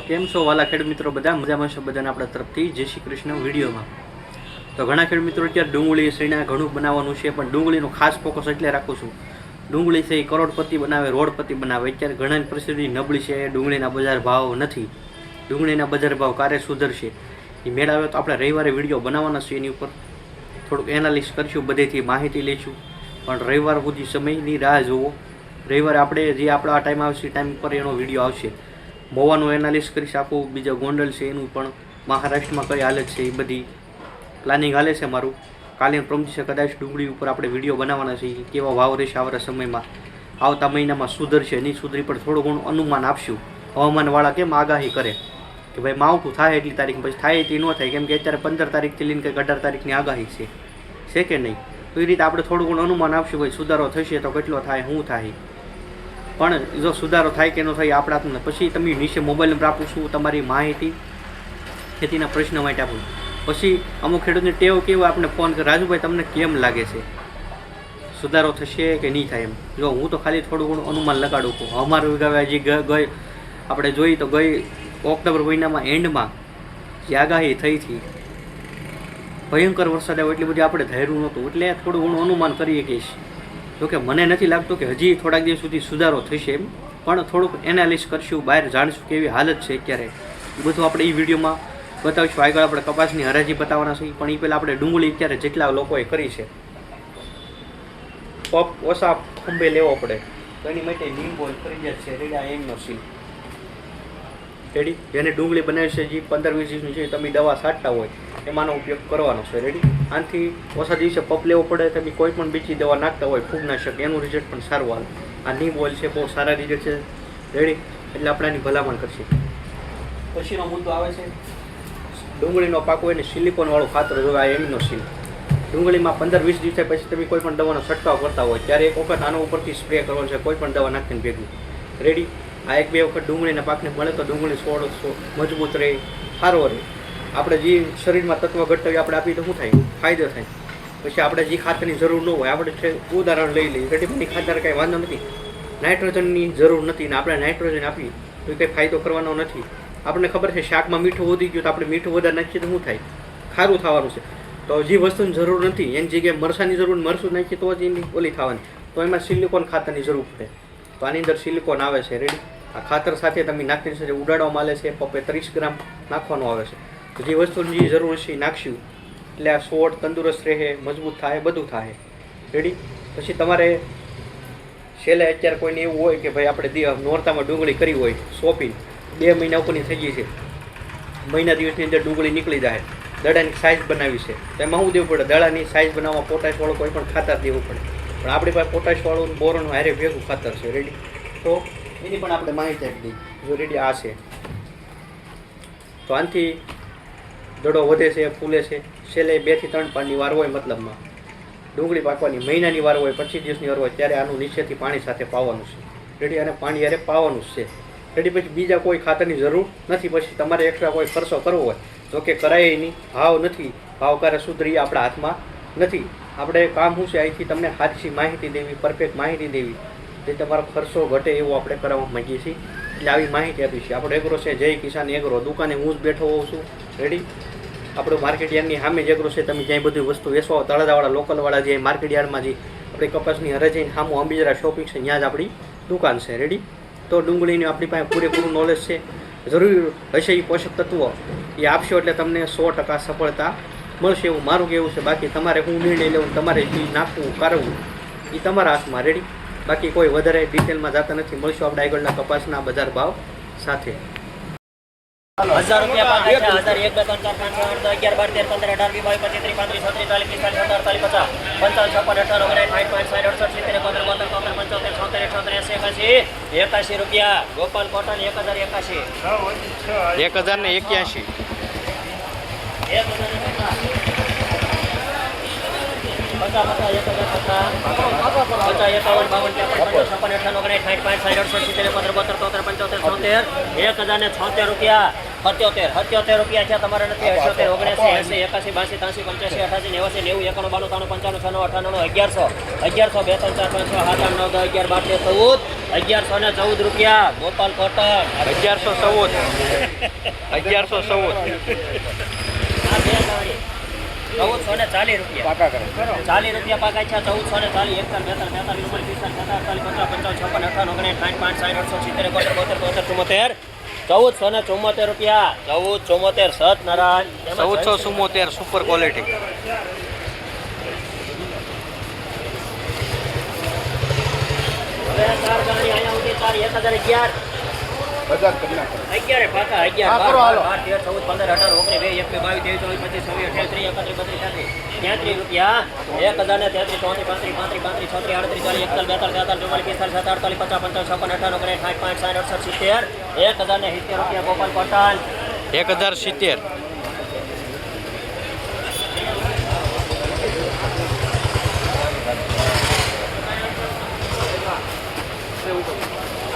તો કેમ છો વાલા ખેડ મિત્રો? બધા મજામાં છો? બધાને આપણા તરફથી જય શ્રી કૃષ્ણ વિડીયોમાં. તો ઘણા ખેડ મિત્રો અત્યારે ડુંગળી સૈણા ઘણું બનાવવાનું છે, પણ ડુંગળીનો ખાસ ફોકસ એટલે રાખું છું. ડુંગળી છે એ કરોડપતિ બનાવે, રોડપતિ બનાવે. અત્યારે ઘણાની પરિસ્થિતિ નબળી છે, ડુંગળીના બજાર ભાવ નથી. ડુંગળીના બજાર ભાવ ક્યારે સુધરશે. એ મેળાવે તો આપણે રવિવારે વીડિયો બનાવવાના છે એની ઉપર. થોડુંક એનાલિસ કરીશું, બધેથી માહિતી લઈશું. પણ રવિવાર સુધી સમયની રાહ જોવો રવિવારે આપણે જે આપણા આ ટાઈમ આવશે ટાઈમ પર એનો વીડિયો આવશે. મોવાનું એનાલિસ કરીશ, આખું બીજા ગોંડલ છે એનું પણ મહારાષ્ટ્રમાં કઈ હાલત છે એ બધી પ્લાનિંગ હાલે છે મારું. કાલે પ્રમજી છે કદાચ ડુંગળી ઉપર આપણે વીડિયો બનાવવાના છે કેવા વાવ રહેશે આવતા સમયમાં. આવતા મહિનામાં સુધરશે, નહીં સુધરી પણ થોડું ઘણું અનુમાન આપશું. હવામાનવાળા કેમ આગાહી કરે? કે ભાઈ માવઠું થાય એટલી તારીખ પછી થાય તે ન થાય, કેમ કે અત્યારે પંદર તારીખથી લઈને કંઈક અઢાર તારીખની આગાહી છે. છે કે નહીં? તો એ રીતે આપણે થોડું ઘણું અનુમાન આપશું, ભાઈ સુધારો થશે તો કેટલો થાય, શું થાય. પણ જો સુધારો થાય કે ન થાય આપણા પછી તમે નીચે મોબાઈલ નંબર આપું છું, તમારી માહિતી ખેતીના પ્રશ્ન માટે આપું પછી અમુક ખેડૂતને ટેવ કેવું આપણે ફોન કરે, રાજુભાઈ, તમને કેમ લાગે છે? સુધારો થશે કે નહીં થાય એમ? જો હું તો ખાલી થોડું ઘણું અનુમાન લગાડું છું. અમારું હજી ગઈ, આપણે જોઈએ તો ગઈ ઓક્ટોબર મહિનામાં એન્ડમાં જે આગાહી થઈ હતી, ભયંકર વરસાદ આવ્યો, એટલી બધી આપણે ધાર્યું નહોતું. એટલે થોડું ઘણું અનુમાન કરીએ કે જોકે મને નથી લાગતું કે હજી થોડાક દિવસ સુધી સુધારો થશે એમ. પણ થોડુંક એનાલિસ કરશું, બહાર જાણશું કેવી હાલત છે અત્યારે બધું આપણે એ વિડીયોમાં બતાવીશું. આગળ આપણે કપાસની હરાજી બતાવવાના છે. પણ એ પહેલાં આપણે ડુંગળી અત્યારે જેટલા લોકોએ કરી છે. પપ ઓછા ખંભે લેવો પડે. તો એની માટે લીંબો ફરજિયાત છે. રેડા એમનો સીલ રેડી જેને ડુંગળી બનાવી છે જે પંદર વીસ દિવસની છે તમે દવા છાંટતા હોય, એમાંનો ઉપયોગ કરવાનો છે. રેડી આનાથી ઓછા દિવસે પપ લેવો પડે, તમે કોઈ પણ બીજી દવા નાખતા હોય, ફૂગનાશક, એનું રિઝલ્ટ પણ સારું આવે. આ નીમ ઓઇલ છે, બહુ સારા રિઝલ્ટ છે. રેડી એટલે આપણે આની ભલામણ કરશે. પછીનો મુદ્દો આવે છે, ડુંગળીનો પાકો એને સિલિકોનવાળું ખાતર જોવે, આ એમનો સીલ ડુંગળીમાં પંદર વીસ દિવસે પછી તમે કોઈ પણ દવાનો છંટકાવ કરતા હોય, ત્યારે એક વખત આનો ઉપરથી સ્પ્રે કરવાનો છે, કોઈ પણ દવા નાખીને ભેગું. રેડી આ એક બે વખત ડુંગળીના પાકને મળે તો ડુંગળી છોડ મજબૂત રહે, સારો રહે. આપણે જે શરીરમાં તત્વ ઘટતા હોય આપણે આપીએ તો શું થાય? ફાયદો થાય. પછી આપણે જે ખાતરની જરૂર ન હોય, આપણે ઉદાહરણ લઈ લઈએ. રેડીમેડની ખાતર કાંઈ વાંધો નથી. નાઇટ્રોજનની જરૂર નથી ને આપણે નાઇટ્રોજન આપીએ, તો કંઈ ફાયદો કરવાનો નથી. આપણને ખબર છે શાકમાં મીઠું વધી ગયું તો આપણે મીઠું વધારે નાખીએ તો શું થાય? ખારું થવાનું છે. તો જે વસ્તુની જરૂર નથી, એની જગ્યાએ મરસાની જરૂર મરસું નાખીએ તો જ એની ઓલી થવાની. તો એમાં સિલિકોન ખાતરની જરૂર પડે. તો આની અંદર સિલિકોન આવે છે રેડી આ ખાતર સાથે તમે નાખીને છે ઉડાડવામાં આવે છે પપ્પે ત્રીસ ગ્રામ નાખવાનું આવે છે. તો જે વસ્તુની જે જરૂર છે એ નાખશું. એટલે આ છોડ તંદુરસ્ત રહે, મજબૂત થાય બધું થાય. રેડી પછી તમારે છેલ્લે અત્યારે કોઈને એવું હોય કે ભાઈ આપણે નોરતામાં ડુંગળી કરી હોય સોંપી બે મહિના ઉપરની થઈ ગઈ છે. મહિના દિવસની અંદર ડુંગળી નીકળી જાય. દડાની સાઇઝ બનાવી છે. તો એમાં શું દેવું પડે? દડાની સાઇઝ બનાવવા પોટાશવાળું કોઈ પણ ખાતર દેવું પડે. પણ આપણી પાસે પોટાશવાળું બોરોનું હારે ભેગું ખાતર છે રેડી તો એની પણ આપણે માહિતી આપી જો રેડી આ છે. તો આનાથી દડો વધે છે, ફૂલે છે. છેલ્લે બેથી ત્રણ પાણીની વાર હોય મતલબમાં. ડુંગળી પાકવાની મહિનાની વાર હોય, પચીસ દિવસની વાર હોય, ત્યારે આનું નીચેથી પાણી સાથે પાવાનું છે. રેડી અને પાણી યારે પાવાનું છે. રેડી પછી બીજા કોઈ ખાતરની જરૂર નથી. પછી તમારે એક્સ્ટ્રા કોઈ ખર્ચો કરવો હોય, તો કે કરાય નહીં. ભાવ નથી. ભાવ ક્યારે સુધરી આપણા હાથમાં નથી. આપણે કામ શું છે? અહીંથી તમને સાચી માહિતી દેવી પરફેક્ટ માહિતી દેવી. જે તમારો ખર્ચો ઘટે એવું આપણે કરવા માંગીએ છીએ. એટલે આવી માહિતી આપી છે. આપણો એગ્રો છે જય કિસાન એગ્રો. દુકાને હું જ બેઠો હોઉં છું. રેડી આપણું માર્કેટ યાર્ડની સામે જ એગ્રો છે. તમે જ્યાં બધી વસ્તુ વેચવા તળાજાવાળા લોકલવાળા જે માર્કેટ યાર્ડમાં જે આપણે કપાસની હરાજીને સામું અંબીજરા શોપિંગ છે, ત્યાં જ આપણી દુકાન છે. રેડી તો ડુંગળીની આપણી પાસે પૂરેપૂરું નોલેજ છે. જરૂરી હશે એ પોષક તત્વો. એ આપશો એટલે તમને સો ટકા સફળતા મળશે એવું મારું કહેવું છે. બાકી તમારે હું નિર્ણય લેવું તમારે જે નાખવું કરવું એ તમારા હાથમાં રેડી બાકી કોઈ વધારે ડિટેલમાં જતા નથી. મળશું આપણે આગળના કપાસના બજાર ભાવ સાથે. હજાર રૂપિયા પાંચ હજાર એક બે ત્રણ ચાર પાંચ છ આઠ અગિયાર બાર તેર પંદર અઢાર વીસ બાવીસ પચીસ ત્રીસ પાંત્રીસ છત્રીસ ચાલીસ પિસ્તાલીસ સત્તર અડતાલીસ પચાસ પંચાવન છપ્પન અઠાર ઓગણીસ સાઠ પાંચ સાઠ અડસઠ સિત્તેર એકોતેર બોતેર ચોતેર પંચોતેર છોતેર અઠોતેર એસી એકાશી એકાશી રૂપિયા. ગોપાલ કોટન એક હજાર એકાશી એક હજાર ને એક્યાસી. એક હજાર એક હજાર ને છોતેર રૂપિયા સત્યોતેર સત્યોતેર રૂપિયા છે તમારે નથી અઠ્યોતેર ઓગણસી એસી એકાસી બાસી ત્રાસી પંચ્યાસી અઠાસી નેવાસી નેવું એકાણું બાણું ત્રાણું પંચાણું અઠાણું અગિયારસો અગિયારસો બે ત્રણ ચાર પાંચ છ સાત આઠ નવ દસ અગિયાર બાર તેર ચૌદ. અગિયારસો ને ચૌદ. રૂપિયા ગોપાલ કોટક અગિયારસો ચૌદ. અગિયારસો ચૌદ ચૌદસો ને ચાલીસ રૂપિયા. ચાલીસ રૂપિયા પાકા છે ચૌદસો ને ચાલીસ એકતાલ બેતાલ બેતાલીસ ઉપર પિસ્તાલીસ સત્તાવીસ પચાસ પંચાવન છપ્પન અઠાવન ઓગણીસ સાઠ પાંચ સાઠ સિત્તેર એકોતેર બોતેર તોતેર ચુમ્મોતેર. ચૌદસો ને ચુમ્મોતેર રૂપિયા. ચૌદ ચુમ્મોતેર સત નારાયણ. ચૌદસો ચુમ્મોતેર સુપર ક્વોલિટી હવે ચાર ગાડી અહીંયા સુધી ચાર એક હજાર અગિયાર. અગિયાર પાકા અગિયાર બાર બાર બાર તેર ચૌદ પંદર અઢાર ઓગણીસ બે એકવીસ બાવીસ ત્રેવીસ ચોવીસ પચીસ છવ્વીસ અઠ્યાવીસ ત્રીસ એકત્રીસ બત્રીસ તેત્રીસ રૂપિયા. એક હજાર ને તેત્રીસ ચોત્રીસ પાંત્રીસ પાંત્રીસ પાંત્રીસ છત્રીસ આડત્રીસ ચાલીસ એકતાલીસ બેતાલીસ તેતાલીસ ચુમ્માલીસ પિસ્તાલીસ સત્તાલીસ અડતાલીસ પચાસ પંચાવન છપ્પન અઠાવન ઓગણીસ સાઠ પાંચ સાઠ અડસઠ સિત્તેર. એક હજાર ને સિત્તેર રૂપિયા ગોપાલ પટાલ. એક હજાર સિત્તેર.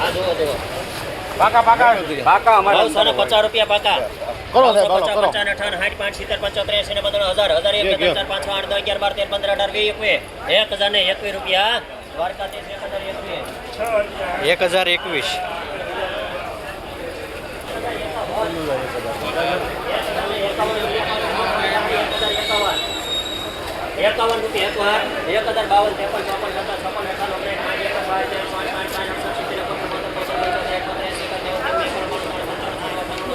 આ જુઓ જુઓ. પાકા પાકા પાકા અમારે નવસો પચાસ રૂપિયા પાકા કરો સાહેબ, કરો, પચાસ, કરો. પંચાવન, અઠાવન, સાઠ, પાંચ, સિત્તેર, પંચોતેર, એંસી ને બધાનો હજાર, હજાર એક, બે, ત્રણ, ચાર, પાંચ, છ, આઠ, દસ, અગિયાર, બાર, તેર, પંદર, અઢાર, વીસ, એકવીસ. એક હજાર ને એકવીસ રૂપિયા દ્વારકાધીશ એક હજાર એકવીસ. એક હજાર એકવીસ એકાવન રૂપિયા એકવાર એક હજાર બાવન ત્રેપન ચોપન સત્તર છપ્પન એકાવન ઓગણીસ સાઠ પાંચ પાંચ પાંચ પાંચ સાઠ અડસઠ સિત્તેર એકોતેર બોતેર પંચોતેર પંચોતેર એકોતેર એંસી એકાવન નેવું નેવું એકાવન બાવન ત્રેપન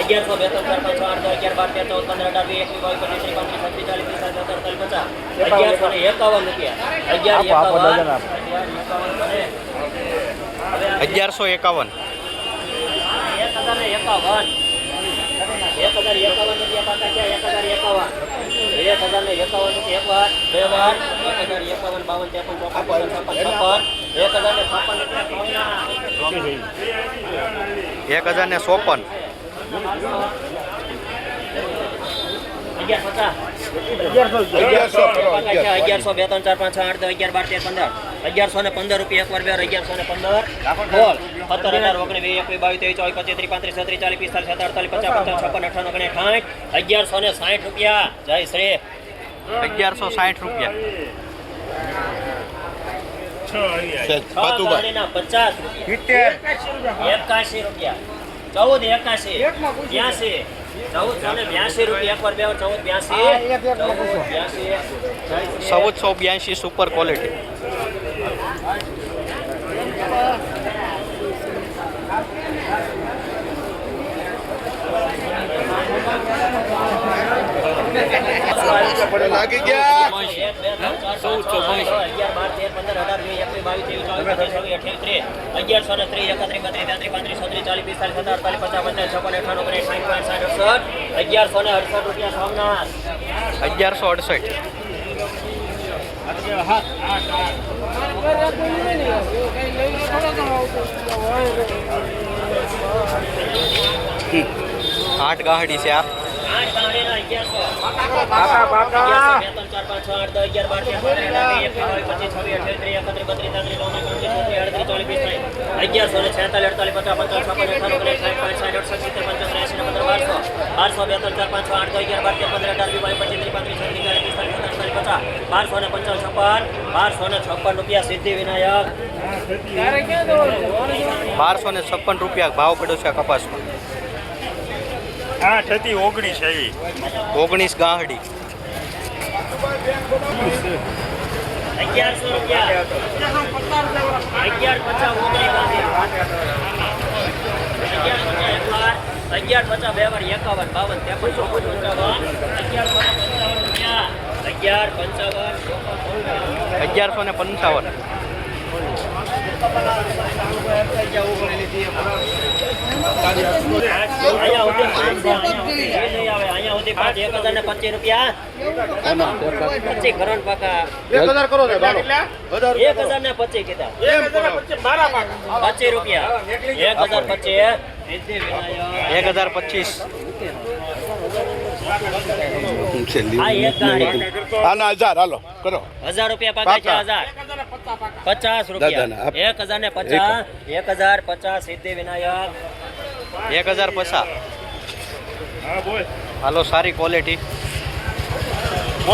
અગિયારસો બે ચાર પાંચ આઠ અગિયાર બાર તેર ચૌદ પંદર અઢાર વીસ એકવીસ બાવીસ પચીસ પાંત્રીસ છત્રીસ ચાલીસ પિસ્તાલીસ સત્તર પચાસ અગિયારસો ને એકાવન. રૂપિયા. અગિયાર એકાવન અગિયારસો એકાવન. એક હજાર ને એકાવન. એક હજાર એકાવન રૂપિયા પાકા છે એક હજાર એકાવન. એક હજાર ને એકાવન રૂપિયા એક વાર બે વાર. એક હજાર એકાવન બાવન ત્રેપન ચોપન છપ્પન છપ્પન. એક હજાર ને છપ્પન રૂપિયા એક હજાર ને ચોપન. અગિયારસો બે ત્રણ ચાર પાંચ છ આઠ અગિયાર બાર તેર પંદર અગિયારસો ને પંદર રૂપિયા એક વાર બે અગિયારસો પંદર બોલ સત્તર અઢાર ત્રીસ પાંત્રીસ છત્રીસ ચાલીસ પિસ્તાલીસ સત્તર અડતાલીસ પચાસ પચાસ છપ્પન અઠાવન ઓગણીસ અગિયારસો ને સાઠ રૂપિયા જય શ્રી અગિયારસો સાઠ રૂપિયા પચાસ ચૌદ એકાશી બ્યાસી. ચૌદ સો ને બ્યાસી રૂપિયા એક વાર બે વાર ચૌદ બ્યાસી. ચૌદ બ્યાસી જય શ્રી ચૌદસો બ્યાસી. સુપર ક્વોલિટી લાગી ગયા એક, બે, ત્રણ, ચાર, પાંચ, છ, આઠ, નવ, અગિયાર, બાર, તેર, પંદર, અઢાર, વીસ, એકવીસ, બાવીસ, ત્રેવીસ, ચોવીસ, પચીસ, છવ્વીસ, અઠ્યાવીસ, ત્રીસ, અગિયારસો ને ત્રીસ, એકત્રીસ, બત્રીસ, તેત્રીસ, પાંત્રીસ, છત્રીસ, ચાલીસ, પિસ્તાલીસ, સત્તર, અડતાલીસ, પચાસ, પંચાવન, છપ્પન, અઠ્ઠાવન, ઓગણીસ, સાઠ, પાંચ, સાઠ, અડસઠ, અગિયારસો ને અડસઠ રૂપિયા સોમનાથ. અગિયારસો અડસઠ. આઠ ગાહડી છે આ. અગિયારસો ને છેતાલીસ અડતાલીસ પચાસ પંચાવન છપ્પન અઠાવન ઓગણીસ સાઠ પાંચ સાઠ અડસઠ સિત્તેર પંચોતેર એંસી ને પંદર બારસો બારસો બે ત્રણ ચાર પાંચ છ આઠ અગિયાર બાર તેર પંદર અઢાર વીસ બાવીસ પચીસ ત્રીસ પાંત્રીસ છત્રીસ ચાલીસ પિસ્તાલીસ પચાસ બારસો ને પંચાવન છપ્પન બારસો ને છપ્પન રૂપિયા સિદ્ધિ વિનાયક બારસો ને છપ્પન રૂપિયા ભાવ પડ્યો છે કપાસમાં. આઠ હતી ઓગણીસ આવી ઓગણીસ ગાહડી. અગિયારસો રૂપિયા અગિયાર પચાસ ઓગણીસ બાવીસ એક વાર અગિયાર પચાસ બે વાર એકાવન બાવન ત્રેપન ચોપન પંચાવન. અગિયાર પંચાવન અગિયાર પંચાવન અગિયારસો ને પંચાવન. એક હજાર ને પચીસ રૂપિયા પચીસ કરોડ એક હજાર હાલો. હજાર એક હજાર ને પચીસ કીધા પચીસ રૂપિયા એક હજાર પચીસ એક હજાર પચીસ આ એક ગાડી આના હજાર કરો હજાર રૂપિયા પાકા છે પાકા. હજાર પચાસ રૂપિયા. એક હજાર ને પચાસ એક હજાર પચાસ સિદ્ધિ વિનાયક. એક હજાર પચાસ. હાલો સારી ક્વોલિટી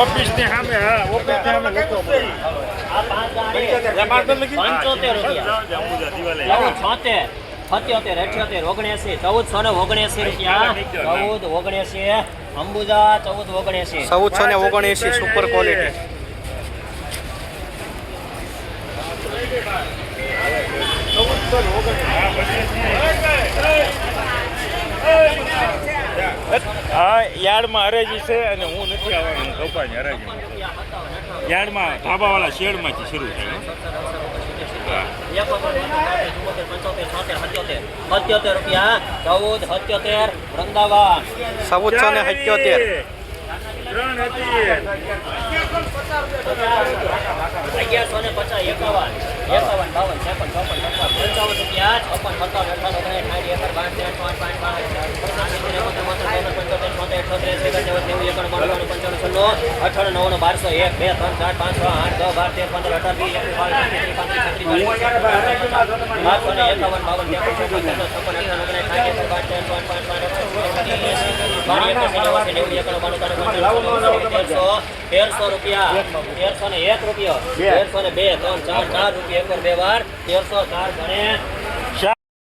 ઓફિસની સામે હા ઓફિસની સામે ગાડી પંચોતેર રૂપિયા. ચૌદ છોતેર સત્યોતેર અઠ્યોતેર ઓગણએસી ચૌદસો ને ઓગણએસી રૂપિયા. ચૌદ ઓગણએસી અંબુજા ચૌદ ઓગણસી ચૌદસો ને ઓગણએંસી સુપર ક્વોલિટી હા યાર્ડમાં હરાજી છે અને હું નથી આવવાનું. કપાની હરાજી યાર્ડમાં ધાબાવાળા શેડમાંથી શરૂ થાય સત્યોતેર રૂપિયા ચૌદ સત્યોતેર વૃંદાવન. ચૌદસો ને સત્યોતેર. અગિયારસો ને પચાસ એકાવન એકાવન બાવન ત્રેપન ચોપન પચાસ પંચાવન રૂપિયા છપ્પન સત્તાવન અઠાવન સાઠ એકર બાર તેર પાંચ પાંચ પાંચ નેવું નેવું અઠાણું નવ્વાણું બારસો એક બે ત્રણ ચાર પાંચ છ આઠ દસ બાર તેર પંદર અઢાર વીસ બારસો ને એકાવન બાવન ત્રેપન પચાસ છપ્પન અઠાવન ઓગણીસ સાઠ એકર બાર તેર પાંચ પાંચ પાંચ તેરસો રૂપિયા તેરસો ને એક રૂપિયો તેરસો ને બે ત્રણ ચાર ચાર રૂપિયા એક બે વાર. તેરસો ચાર ગણે